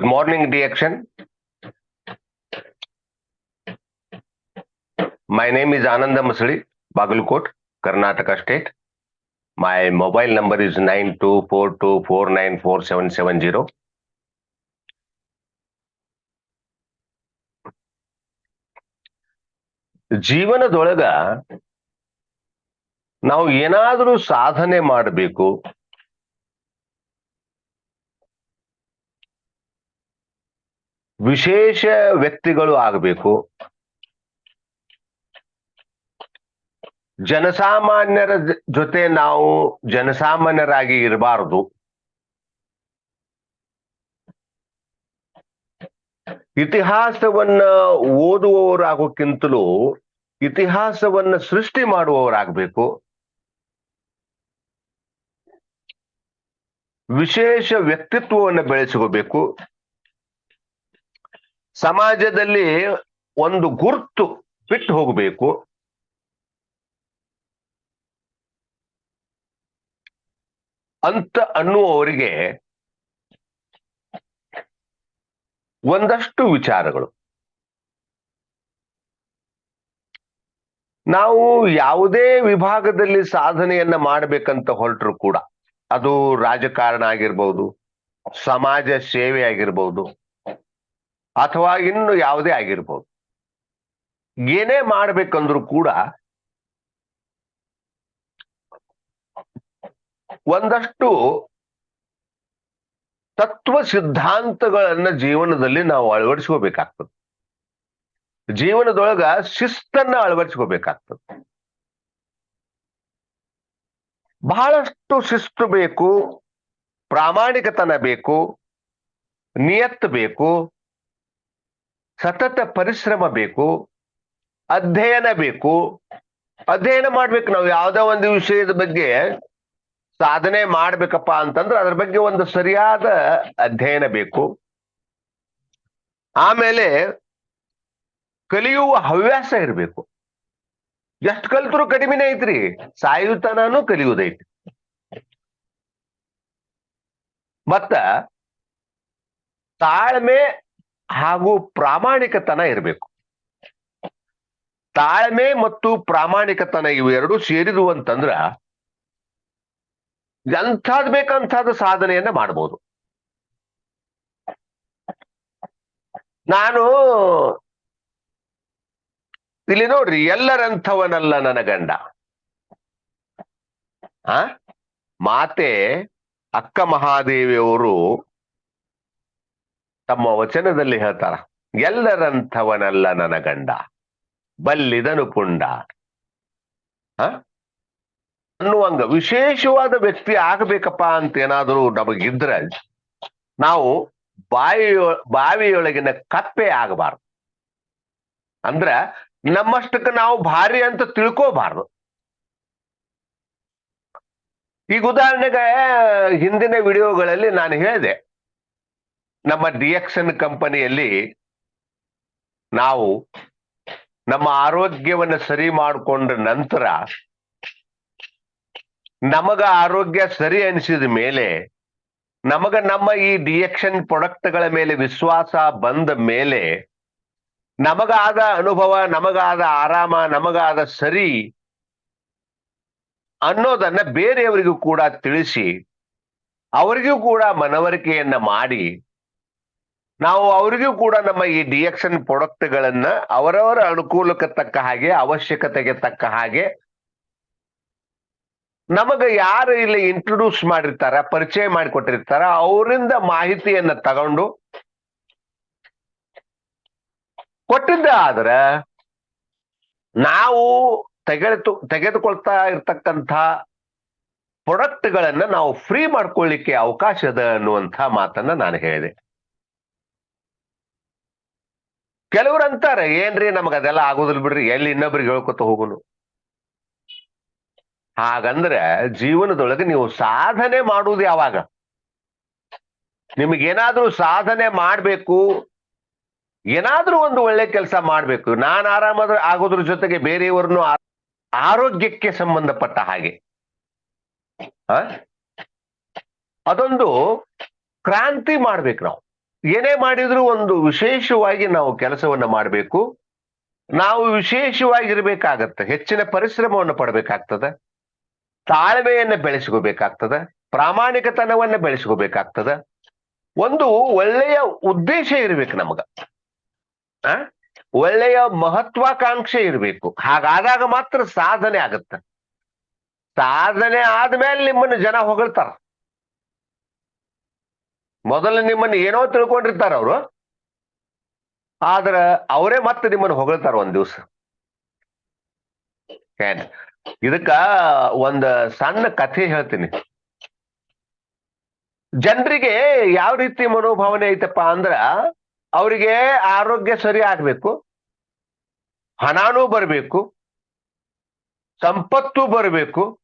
Good morning, DXN. My name is Ananda Masali, Bagalkot, Karnataka State. My mobile number is nine two four two four nine four seven seven zero. ಜೀವನದೊಳಗ ನಾವು ಏನಾದರೂ ಸಾಧನೆ ಮಾಡಬೇಕು ವಿಶೇಷ ವ್ಯಕ್ತಿಗಳು ಆಗಬೇಕು. ಜನಸಾಮಾನ್ಯರ ಜೊತೆ ನಾವು ಜನಸಾಮಾನ್ಯರಾಗಿ ಇರಬಾರದು. ಇತಿಹಾಸವನ್ನ ಓದುವವರಾಗೋಕ್ಕಿಂತಲೂ ಇತಿಹಾಸವನ್ನ ಸೃಷ್ಟಿ ಮಾಡುವವರಾಗಬೇಕು. ವಿಶೇಷ ವ್ಯಕ್ತಿತ್ವವನ್ನು ಬೆಳೆಸಿಕೋಬೇಕು. ಸಮಾಜದಲ್ಲಿ ಒಂದು ಗುರ್ತು ಬಿಟ್ಟು ಹೋಗಬೇಕು. ಅಂತ ಅನ್ನುವವರಿಗೆ ಒಂದಷ್ಟು ವಿಚಾರಗಳು. ನಾವು ಯಾವುದೇ ವಿಭಾಗದಲ್ಲಿ ಸಾಧನೆಯನ್ನ ಮಾಡಬೇಕಂತ ಹೊರಟರು ಕೂಡ, ಅದು ರಾಜಕಾರಣ ಆಗಿರ್ಬೋದು, ಸಮಾಜ ಸೇವೆ ಆಗಿರ್ಬೋದು ಅಥವಾ ಇನ್ನು ಯಾವುದೇ ಆಗಿರ್ಬೋದು. ಏನೇ ಮಾಡಬೇಕಂದ್ರೂ ಕೂಡ ಒಂದಷ್ಟು ತತ್ವ ಸಿದ್ಧಾಂತಗಳನ್ನ ಜೀವನದಲ್ಲಿ ನಾವು ಅಳವಡಿಸ್ಕೋಬೇಕಾಗ್ತದೆ. ಜೀವನದೊಳಗ ಶಿಸ್ತನ್ನ ಅಳವಡಿಸ್ಕೋಬೇಕಾಗ್ತದೆ. ಬಹಳಷ್ಟು ಶಿಸ್ತು ಬೇಕು, ಪ್ರಾಮಾಣಿಕತನ ಬೇಕು ನಿಯತ್ ಬೇಕು ಸತತ ಪರಿಶ್ರಮ ಬೇಕು, ಅಧ್ಯಯನ ಬೇಕು. ಅಧ್ಯಯನ ಮಾಡ್ಬೇಕು ನಾವು. ಯಾವ್ದೋ ಒಂದು ವಿಷಯದ ಬಗ್ಗೆ ಸಾಧನೆ ಮಾಡ್ಬೇಕಪ್ಪ ಅಂತಂದ್ರೆ ಅದ್ರ ಬಗ್ಗೆ ಒಂದು ಸರಿಯಾದ ಅಧ್ಯಯನ ಬೇಕು. ಆಮೇಲೆ ಕಲಿಯುವ ಹವ್ಯಾಸ ಇರಬೇಕು. ಎಷ್ಟು ಕಲ್ತರು ಕಡಿಮೆನೇ ಐತ್ರಿ. ಸಾಯುತನೂ ಕಲಿಯುವುದೈತಿ ಮತ್ತ ತಾಳ್ಮೆ ಹಾಗೂ ಪ್ರಾಮಾಣಿಕತನ ಇರಬೇಕು. ತಾಳ್ಮೆ ಮತ್ತು ಪ್ರಾಮಾಣಿಕತನ ಇವೆರಡು ಸೇರಿದು ಅಂತಂದ್ರ ಎಂಥದ್ ಬೇಕಂಥದ್ದು ಸಾಧನೆಯನ್ನ ಮಾಡ್ಬೋದು. ನಾನು ಇಲ್ಲಿ ನೋಡ್ರಿ, ಎಲ್ಲರಂಥವನಲ್ಲ ನನ್ನ ಗಂಡ. ಆ? ಮಾತೆ ಅಕ್ಕ ಮಹಾದೇವಿಯವರು ತಮ್ಮ ವಚನದಲ್ಲಿ ಹೇಳ್ತಾರ, ಎಲ್ಲರಂಥವನಲ್ಲ ನನ್ನ ಗಂಡ, ಬಲ್ಲಿದನು ಪುಂಡ. ಅನ್ನುವಂಗ ವಿಶೇಷವಾದ ವ್ಯಕ್ತಿ ಆಗಬೇಕಪ್ಪ ಅಂತ ಏನಾದರೂ ನಮಗಿದ್ರೆ, ನಾವು ಬಾವಿಯೊ ಬಾವಿಯೊಳಗಿನ ಕಪ್ಪೆ ಆಗಬಾರ್ದು. ಅಂದ್ರ ನಮ್ಮಷ್ಟಕ್ಕೆ ನಾವು ಭಾರಿ ಅಂತ ತಿಳ್ಕೋಬಾರ್ದು. ಈಗ ಉದಾಹರಣೆಗೆ ಹಿಂದಿನ ವಿಡಿಯೋಗಳಲ್ಲಿ ನಾನು ಹೇಳಿದೆ ನಮ್ಮ ಡಿಯಕ್ಷನ್ ಕಂಪನಿಯಲ್ಲಿ ನಾವು ನಮ್ಮ ಆರೋಗ್ಯವನ್ನು ಸರಿ ಮಾಡಿಕೊಂಡ ನಂತರ ನಮಗ ಆರೋಗ್ಯ ಸರಿ ಅನಿಸಿದ ಮೇಲೆ, ನಮಗ ನಮ್ಮ ಈ ಡಿಎಕ್ಷನ್ ಪ್ರೊಡಕ್ಟ್ಗಳ ಮೇಲೆ ವಿಶ್ವಾಸ ಬಂದ ಮೇಲೆ, ನಮಗಾದ ಅನುಭವ, ನಮಗಾದ ಆರಾಮ, ನಮಗಾದ ಸರಿ ಅನ್ನೋದನ್ನ ಬೇರೆಯವರಿಗೂ ಕೂಡ ತಿಳಿಸಿ, ಅವರಿಗೂ ಕೂಡ ಮನವರಿಕೆಯನ್ನ ಮಾಡಿ ನಾವು ಅವರಿಗೂ ಕೂಡ ನಮ್ಮ ಈ ಡಿಎಕ್ಷನ್ ಪ್ರಾಡಕ್ಟ್ಗಳನ್ನ ಅವರವರ ಅನುಕೂಲಕ್ಕೆ ತಕ್ಕ ಹಾಗೆ, ಅವಶ್ಯಕತೆಗೆ ತಕ್ಕ ಹಾಗೆ ನಮಗ ಯಾರು ಇಲ್ಲಿ ಇಂಟ್ರೊಡ್ಯೂಸ್ ಮಾಡಿರ್ತಾರ, ಪರಿಚಯ ಮಾಡಿಕೊಟ್ಟಿರ್ತಾರ, ಅವರಿಂದ ಮಾಹಿತಿಯನ್ನ ತಗೊಂಡು ಕೊಟ್ಟಿದ್ದ ಆದ್ರ ನಾವು ತೆಗೆದು, ತೆಗೆದುಕೊಳ್ತಾ ಇರ್ತಕ್ಕಂಥ ಪ್ರಾಡಕ್ಟ್ಗಳನ್ನ ನಾವು ಫ್ರೀ ಮಾಡ್ಕೊಳ್ಳಿಕ್ಕೆ ಅವಕಾಶ ಅದ ಅನ್ನುವಂಥ ಮಾತನ್ನ ನಾನು ಹೇಳಿದೆ. ಕೆಲವ್ರು ಅಂತಾರೆ, ಏನ್ರಿ ನಮಗ ಅದೆಲ್ಲ ಆಗೋದಿಲ್ಲ ಬಿಡ್ರಿ, ಎಲ್ಲಿ ಇನ್ನೊಬ್ರಿಗೆ ಹೇಳ್ಕೊತ ಹೋಗುನು. ಹಾಗಂದ್ರೆ ಜೀವನದೊಳಗೆ ನೀವು ಸಾಧನೆ ಮಾಡುವುದು ಯಾವಾಗ? ನಿಮಗೇನಾದ್ರೂ ಸಾಧನೆ ಮಾಡ್ಬೇಕು, ಏನಾದ್ರೂ ಒಂದು ಒಳ್ಳೆ ಕೆಲಸ ಮಾಡ್ಬೇಕು, ನಾನ್ ಆರಾಮದ ಆಗೋದ್ರ ಜೊತೆಗೆ ಬೇರೆಯವ್ರನ್ನು ಆರೋಗ್ಯಕ್ಕೆ ಸಂಬಂಧಪಟ್ಟ ಹಾಗೆ? ಅದೊಂದು ಕ್ರಾಂತಿ ಮಾಡ್ಬೇಕು ನಾವು. ಏನೇ ಮಾಡಿದ್ರು ಒಂದು ವಿಶೇಷವಾಗಿ ನಾವು ಕೆಲಸವನ್ನ ಮಾಡಬೇಕು. ನಾವು ವಿಶೇಷವಾಗಿರ್ಬೇಕಾಗತ್ತೆ. ಹೆಚ್ಚಿನ ಪರಿಶ್ರಮವನ್ನು ಪಡಬೇಕಾಗ್ತದೆ. ತಾಳ್ಮೆಯನ್ನ ಬೆಳೆಸ್ಕೋಬೇಕಾಗ್ತದೆ. ಪ್ರಾಮಾಣಿಕತನವನ್ನ ಬೆಳೆಸ್ಕೋಬೇಕಾಗ್ತದೆ. ಒಂದು ಒಳ್ಳೆಯ ಉದ್ದೇಶ ಇರಬೇಕು ನಮಗ. ಆ? ಒಳ್ಳೆಯ ಮಹತ್ವಾಕಾಂಕ್ಷೆ ಇರಬೇಕು. ಹಾಗಾದಾಗ ಮಾತ್ರ ಸಾಧನೆ ಆಗತ್ತೆ. ಸಾಧನೆ ಆದ್ಮೇಲೆ ನಿಮ್ಮನ್ನು ಜನ ಹೊಗಳ್ತಾರ. ಮೊದಲು ನಿಮ್ಮನ್ನು ಏನೋ ತಿಳ್ಕೊಂಡಿರ್ತಾರ ಅವರು. ಆದ್ರ ಅವರೇ ಮತ್ತೆ ನಿಮ್ಮನ್ನು ಹೊಗಳ್ತಾರ ಒಂದ್ ದಿವ್ಸ. ಇದಕ್ಕ ಒಂದ ಸಣ್ಣ ಕಥೆ ಹೇಳ್ತೀನಿ. ಜನರಿಗೆ ಯಾವ ರೀತಿ ಮನೋಭಾವನೆ ಐತಪ್ಪ ಅಂದ್ರ ಅವರಿಗೆ ಆರೋಗ್ಯ ಸರಿ ಆಗ್ಬೇಕು. ಹಣನೂ ಬರಬೇಕು. ಸಂಪತ್ತು ಬರಬೇಕು.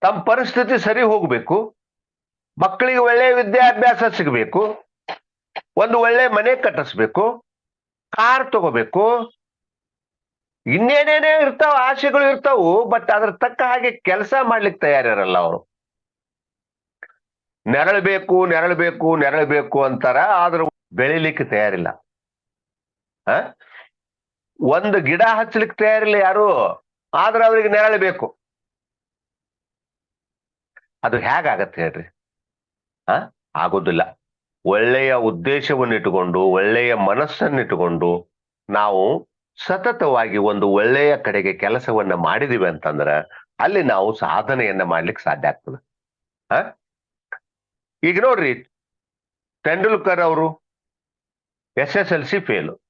ತಮ್ಮ ಪರಿಸ್ಥಿತಿ ಸರಿ ಹೋಗ್ಬೇಕು. ಮಕ್ಕಳಿಗೆ ಒಳ್ಳೆ ವಿದ್ಯಾಭ್ಯಾಸ ಸಿಗಬೇಕು. ಒಂದು ಒಳ್ಳೆ ಮನೆ ಕಟ್ಟಿಸ್ಬೇಕು. ಕಾರ್ ತಗೋಬೇಕು. ಇನ್ನೇನೇನೇ ಇರ್ತಾವ ಆಸೆಗಳು ಇರ್ತಾವು, ಬಟ್ ಅದ್ರ ತಕ್ಕ ಹಾಗೆ ಕೆಲಸ ಮಾಡ್ಲಿಕ್ಕೆ ತಯಾರಿರಲ್ಲ ಅವರು. ನೆರಳಬೇಕು ನೆರಳಬೇಕು ನೆರಳಬೇಕು ಅಂತಾರ, ಆದ್ರೂ ಬೆಳಿಲಿಕ್ಕೆ ತಯಾರಿಲ್ಲ. ಆ ಒಂದು ಗಿಡ ಹಚ್ಚಲಿಕ್ಕೆ ತಯಾರಿಲ್ಲ ಯಾರು, ಆದ್ರೆ ಅವ್ರಿಗೆ ನೆರಳಬೇಕು. ಅದು ಹೇಗಾಗತ್ತೆ ಹೇಳ್ರಿ? ಆ? ಆಗೋದಿಲ್ಲ. ಒಳ್ಳೆಯ ಉದ್ದೇಶವನ್ನು ಇಟ್ಟುಕೊಂಡು ಒಳ್ಳೆಯ ಮನಸ್ಸನ್ನಿಟ್ಟುಕೊಂಡು ನಾವು ಸತತವಾಗಿ ಒಂದು ಒಳ್ಳೆಯ ಕಡೆಗೆ ಕೆಲಸವನ್ನ ಮಾಡಿದೀವಿ ಅಂತಂದ್ರೆ ಅಲ್ಲಿ ನಾವು ಸಾಧನೆಯನ್ನ ಮಾಡ್ಲಿಕ್ಕೆ ಸಾಧ್ಯ ಆಗ್ತದೆ. ಹ ಈಗ ನೋಡ್ರಿ, ತೆಂಡೂಲ್ಕರ್ ಅವರು S S L C fail.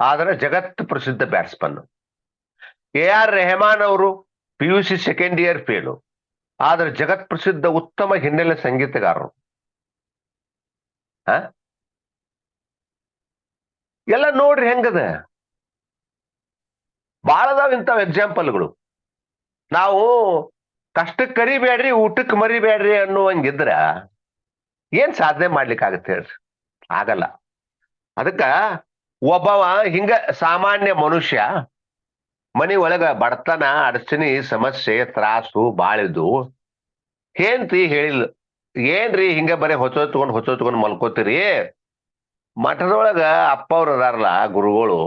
ಆದ್ರೆ ಜಗತ್ತು ಪ್ರಸಿದ್ಧ ಬ್ಯಾಟ್ಸ್ಮನ್. ಎ ಆರ್ ರೆಹಮಾನ್ ಅವರು P U C second year fail. ಆದ್ರೆ ಜಗತ್ ಪ್ರಸಿದ್ಧ ಉತ್ತಮ ಹಿನ್ನೆಲೆ ಸಂಗೀತಗಾರರು. ಎಲ್ಲ ನೋಡ್ರಿ ಹೆಂಗದ? ಬಾಳದಾವ್ ಇಂಥವ್ ಎಕ್ಸಾಂಪಲ್ಗಳು ನಾವು ಕಷ್ಟಕ್ಕೆ ಕರಿಬೇಡ್ರಿ ಊಟಕ್ಕೆ ಮರಿಬೇಡ್ರಿ ಅನ್ನುವಂಗಿದ್ರ ಏನ್ ಸಾಧನೆ ಮಾಡ್ಲಿಕ್ಕೆ ಆಗತ್ತೆ ಹೇಳ್ರಿ? ಆಗಲ್ಲ. ಅದಕ್ಕ ಒಬ್ಬವ ಹಿಂಗ ಸಾಮಾನ್ಯ ಮನುಷ್ಯ ಮನಿ ಒಳಗ ಬಡತನ, ಅಡಚಣಿ, ಸಮಸ್ಯೆ, ತ್ರಾಸು ಬಾಳಿದ್ದು ಏನ್ರಿ ಹೇಳಿಲ್ಲ ಏನ್ರಿ ಹಿಂಗ ಬರೀ ಹೊತ್ತೊತ್ಕೊಂಡ್ ಹೊತ್ತೊತ್ಕೊಂಡ್ ಮಲ್ಕೋತೀರಿ? ಮಠದೊಳಗ ಅಪ್ಪ ಅವ್ರು ಅದಾರಲ್ಲ ಗುರುಗಳು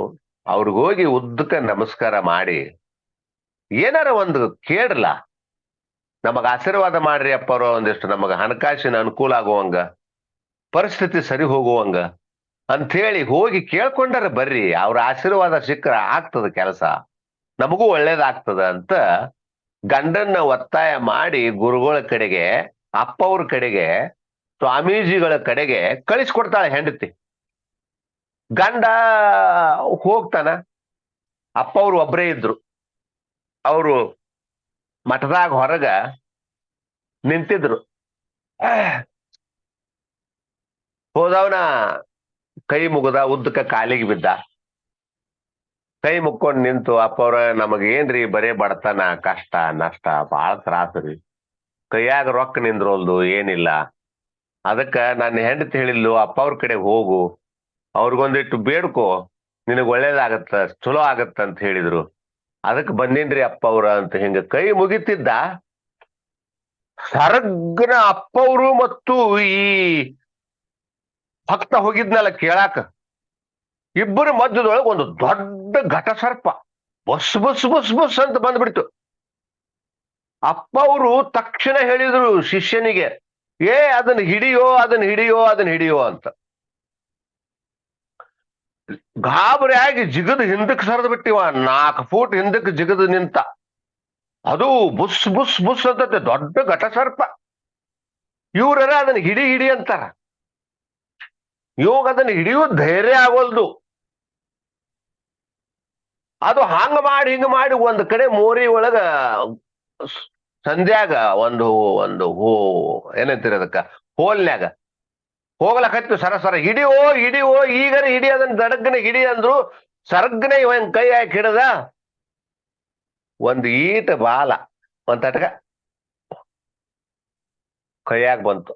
ಅವ್ರಿಗೋಗಿ ಉದ್ದಕ್ಕೆ ನಮಸ್ಕಾರ ಮಾಡಿ, ಏನಾರ ಒಂದು ಕೇಳ್ರಲ್ಲ ನಮಗ ಆಶೀರ್ವಾದ ಮಾಡ್ರಿ ಅಪ್ಪವ್ರು, ಒಂದಿಷ್ಟು ನಮಗ ಹಣಕಾಸಿನ ಅನುಕೂಲ ಆಗುವಂಗ, ಪರಿಸ್ಥಿತಿ ಸರಿ ಹೋಗುವಂಗ ಅಂಥೇಳಿ ಹೋಗಿ ಕೇಳ್ಕೊಂಡಾರ ಬರ್ರಿ, ಅವ್ರ ಆಶೀರ್ವಾದ ಸಿಕ್ಕರ ಆಗ್ತದ ಕೆಲಸ. ನಮಗೂ ಒಳ್ಳೇದಾಗ್ತದ ಅಂತ ಗಂಡನ್ನ ಒತ್ತಾಯ ಮಾಡಿ ಗುರುಗಳ ಕಡೆಗೆ, ಅಪ್ಪವ್ರ ಕಡೆಗೆ, ಸ್ವಾಮೀಜಿಗಳ ಕಡೆಗೆ ಕಳಿಸ್ಕೊಡ್ತಾಳೆ ಹೆಂಡತಿ. ಗಂಡ ಹೋಗ್ತಾನ ಅಪ್ಪ ಒಬ್ಬರೇ ಇದ್ರು. ಅವರು ಮಠದಾಗ ಹೊರಗ ನಿಂತಿದ್ರು. ಹೋದವನ ಕೈ ಮುಗದ, ಉದ್ದಕ್ಕ ಕಾಲಿಗೆ ಬಿದ್ದ. ಕೈ ಮುಕ್ಕೊಂಡ್ ನಿಂತು, ಅಪ್ಪವ್ರ ನಮಗ ಏನ್ರಿ ಬರೇ ಬಡತನ, ಕಷ್ಟ, ನಷ್ಟ, ಬಾಳ ತ್ರಾಸ ರೀ. ಕೈಯಾಗ ರೊಕ್ಕ ನಿಂದ್ರೋಲ್ದು, ಏನಿಲ್ಲ. ಅದಕ್ಕ ನನ್ನ ಹೆಂಡತಿ ಹೇಳಿದ್ಲು ಅಪ್ಪ ಅವ್ರ ಕಡೆ ಹೋಗು ಅವ್ರಿಗೊಂದಿಟ್ಟು ಬೇಡ್ಕೋ, ನಿನಗ್ ಒಳ್ಳೇದಾಗತ್ತ, ಚಲೋ ಆಗತ್ತ ಅಂತ ಹೇಳಿದ್ರು. ಅದಕ್ಕೆ ಬಂದೇನ್ರಿ ಅಪ್ಪ ಅವ್ರ ಅಂತ ಹಿಂಗ ಕೈ ಮುಗಿತಿದ್ದ. ಸರಗ್ನ ಅಪ್ಪವ್ರು ಮತ್ತು ಈ ಭಕ್ತ ಹೋಗಿದ್ನಲ್ಲ ಕೇಳಾಕ. ಇಬ್ಬರ ಮಧ್ಯದೊಳಗೆ ಒಂದು ದೊಡ್ಡ ಘಟ ಸರ್ಪ ಬಸ್ ಬಸ್ ಬಸ್ ಬಸ್ ಅಂತ ಬಂದ್ಬಿಡ್ತು. ಅಪ್ಪ ಅವರು ತಕ್ಷಣ ಹೇಳಿದ್ರು ಶಿಷ್ಯನಿಗೆ, ಏ, ಅದನ್ನ ಹಿಡಿಯೋ ಅದನ್ನ ಹಿಡಿಯೋ ಅದನ್ನ ಹಿಡಿಯೋ ಅಂತ. ಗಾಬರಿಯಾಗಿ ಜಿಗದ್ ಹಿಂದಕ್ಕೆ ಸರಿದು ಬಿಟ್ಟಿವ ನಾಲ್ಕು ಫೂಟ್ ಹಿಂದಕ್ಕೆ ಜಿಗದ ನಿಂತ. ಅದು ಬುಸ್ ಬುಸ್ ಬುಸ್ ಅಂತತೆ, ದೊಡ್ಡ ಘಟ ಸರ್ಪ ಇವರೆಲ್ಲ ಅದನ್ನ ಹಿಡಿ ಹಿಡಿ ಅಂತಾರ. ಇವಾಗ ಅದನ್ನ ಹಿಡಿಯೋ ಧೈರ್ಯ ಆಗೋಲ್ದು. ಅದು ಹಂಗ ಮಾಡಿ ಹಿಂಗ ಮಾಡಿ ಒಂದ್ ಕಡೆ ಮೋರಿ ಒಳಗ ಸಂಧ್ಯಾಗ ಒಂದು ಒಂದು ಹೋ ಏನಂತೀರ ಅದಕ್ಕ? ಹೋಲ್ನ್ಯಾಗ. ಹೋಗ್ಲಕತ್ತು ಸರ ಸರ. ಹಿಡಿಯೋ ಹಿಡಿಯೋ ಈಗರ ಹಿಡಿ ಅದನ್ನ ದಡಗ್ನ ಹಿಡಿ ಅಂದ್ರು ಸರ್ಗ್ನ ಇವನ್ ಕೈ ಹಾಕಿ ಹಿಡದ ಒಂದು ಈಟ ಬಾಲ, ಒಂದ್ ತಟಕ ಕೈಯಾಗ ಬಂತು.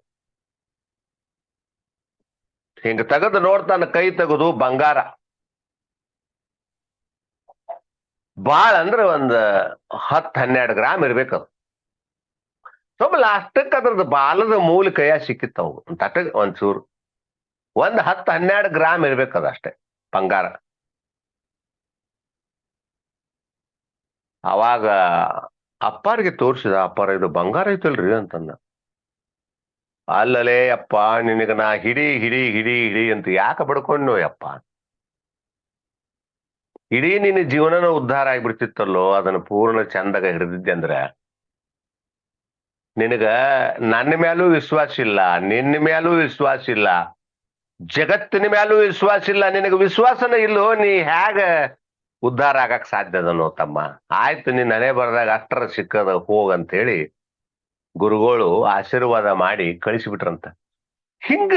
ಹಿಂಗ ತೆಗೆದು ನೋಡ್ತಾನ ಕೈ ತೆಗೆದು ಬಂಗಾರ. ಬಾಳ ಅಂದ್ರ ಒಂದ್ ಹತ್ ಹನ್ನೆರಡು ಗ್ರಾಮ್ ಇರ್ಬೇಕದು ಸ್ವಲ್ಪ ಲಾಸ್ಟಕ್ ಅದ್ರದ್ದು ಬಾಲದ ಮೂಲ ಕೈಯ ಸಿಕ್ಕಿತ್ತು ಅವು. ಒಂದ್ ತಟ ಒಂಚೂರು. ಒಂದ್ ಹತ್ತು ಹನ್ನೆರಡು ಗ್ರಾಮ್ ಇರ್ಬೇಕದ ಅಷ್ಟೇ ಬಂಗಾರ. ಅವಾಗ ಅಪ್ಪಾರಿಗೆ ತೋರಿಸಿದ, ಅಪ್ಪಾರ, ಇದು ಬಂಗಾರ ಐತಲ್ರಿ? ಅಂತಂದ. ಅಲ್ಲಲೇ ಅಪ್ಪ, ನಿನಗ ನಾ ಹಿಡಿ ಹಿಡಿ ಹಿಡಿ ಹಿಡಿ ಅಂತ ಯಾಕೆ ಬಡ್ಕೊಂಡು ಯಪ್ಪ? ಇಡೀ ನಿನ್ನ ಜೀವನನ ಉದ್ಧಾರ ಆಗ್ಬಿಡ್ತಿತ್ತಲ್ಲೋ, ಅದನ್ನ ಪೂರ್ಣ ಚಂದಾಗ ಹಿಡಿದಿದ್ದೆ ಅಂದ್ರ? ನಿನಗ ನನ್ನ ಮ್ಯಾಲೂ ವಿಶ್ವಾಸ ಇಲ್ಲ, ನಿನ್ನ ಮ್ಯಾಲೂ ವಿಶ್ವಾಸ ಇಲ್ಲ, ಜಗತ್ತಿನ ಮ್ಯಾಲೂ ವಿಶ್ವಾಸ ಇಲ್ಲ, ನಿನಗೆ ವಿಶ್ವಾಸನ ಇಲ್ಲೋ, ನೀ ಹೇಗ ಉದ್ಧಾರ ಆಗಕ್ ಸಾಧ್ಯ ಅದನೋ ತಮ್ಮ. ಆಯ್ತು ನಿನ್ನ ನನೆ ಬರ್ದಾಗ ಅಷ್ಟರ ಸಿಕ್ಕದ ಹೋಗಂತ ಹೇಳಿ ಗುರುಗಳು ಆಶೀರ್ವಾದ ಮಾಡಿ ಕಳಿಸಿಬಿಟ್ರಂತ. ಹಿಂಗ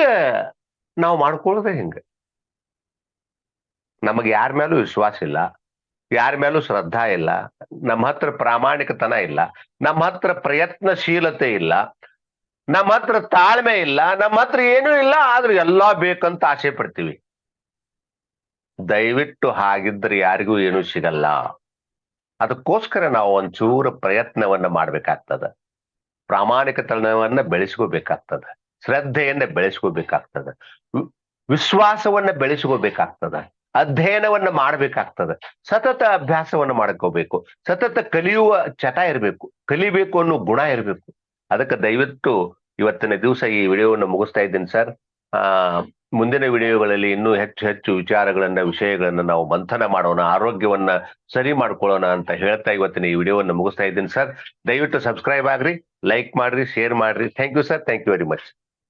ನಾವು ಮಾಡ್ಕೊಳ್ಳೋದೇ ಹಿಂಗ. ನಮಗೆ ಯಾರ ಮೇಲೂ ವಿಶ್ವಾಸ ಇಲ್ಲ, ಯಾರ ಮೇಲೂ ಶ್ರದ್ಧಾ ಇಲ್ಲ, ನಮ್ಮ ಹತ್ರ ಪ್ರಾಮಾಣಿಕತನ ಇಲ್ಲ, ನಮ್ಮ ಹತ್ರ ಪ್ರಯತ್ನಶೀಲತೆ ಇಲ್ಲ, ನಮ್ಮ ಹತ್ರ ತಾಳ್ಮೆ ಇಲ್ಲ, ನಮ್ಮ ಹತ್ರ ಏನೂ ಇಲ್ಲ, ಆದ್ರೆ ಎಲ್ಲಾ ಬೇಕಂತ ಆಸೆ ಪಡ್ತೀವಿ. ದಯವಿಟ್ಟು ಹಾಗಿದ್ರೆ ಯಾರಿಗೂ ಏನೂ ಸಿಗಲ್ಲ. ಅದಕ್ಕೋಸ್ಕರ ನಾವು ಒಂಚೂರು ಪ್ರಯತ್ನವನ್ನ ಮಾಡ್ಬೇಕಾಗ್ತದ. ಪ್ರಾಮಾಣಿಕತನವನ್ನ ಬೆಳೆಸ್ಕೋಬೇಕಾಗ್ತದ. ಶ್ರದ್ಧೆಯನ್ನ ಬೆಳೆಸ್ಕೋಬೇಕಾಗ್ತದ. ವಿಶ್ವಾಸವನ್ನ ಬೆಳೆಸ್ಕೋಬೇಕಾಗ್ತದ. ಅಧ್ಯಯನವನ್ನ ಮಾಡ್ಬೇಕಾಗ್ತದ. ಸತತ ಅಭ್ಯಾಸವನ್ನ ಮಾಡ್ಕೋಬೇಕು. ಸತತ ಕಲಿಯುವ ಚಟ ಇರಬೇಕು. ಕಲಿಬೇಕು ಅನ್ನೋ ಗುಣ ಇರಬೇಕು. ಅದಕ್ಕೆ ದಯವಿಟ್ಟು ಇವತ್ತಿನ ದಿವಸ ಈ ವಿಡಿಯೋವನ್ನು ಮುಗಿಸ್ತಾ ಇದ್ದೀನಿ ಸರ್. ಆ, ಮುಂದಿನ ವಿಡಿಯೋಗಳಲ್ಲಿ ಇನ್ನೂ ಹೆಚ್ಚು ಹೆಚ್ಚು ವಿಚಾರಗಳನ್ನ, ವಿಷಯಗಳನ್ನ ನಾವು ಮಂಥನ ಮಾಡೋಣ, ಆರೋಗ್ಯವನ್ನ ಸರಿ ಮಾಡ್ಕೊಳ್ಳೋಣ ಅಂತ ಹೇಳ್ತಾ ಇವತ್ತಿನ ಈ ವಿಡಿಯೋವನ್ನು ಮುಗಿಸ್ತಾ ಇದ್ದೀನಿ ಸರ್. ದಯವಿಟ್ಟು ಸಬ್ಸ್ಕ್ರೈಬ್ ಆಗ್ರಿ, ಲೈಕ್ ಮಾಡ್ರಿ, ಶೇರ್ ಮಾಡ್ರಿ. Thank you sir. Thank you very much.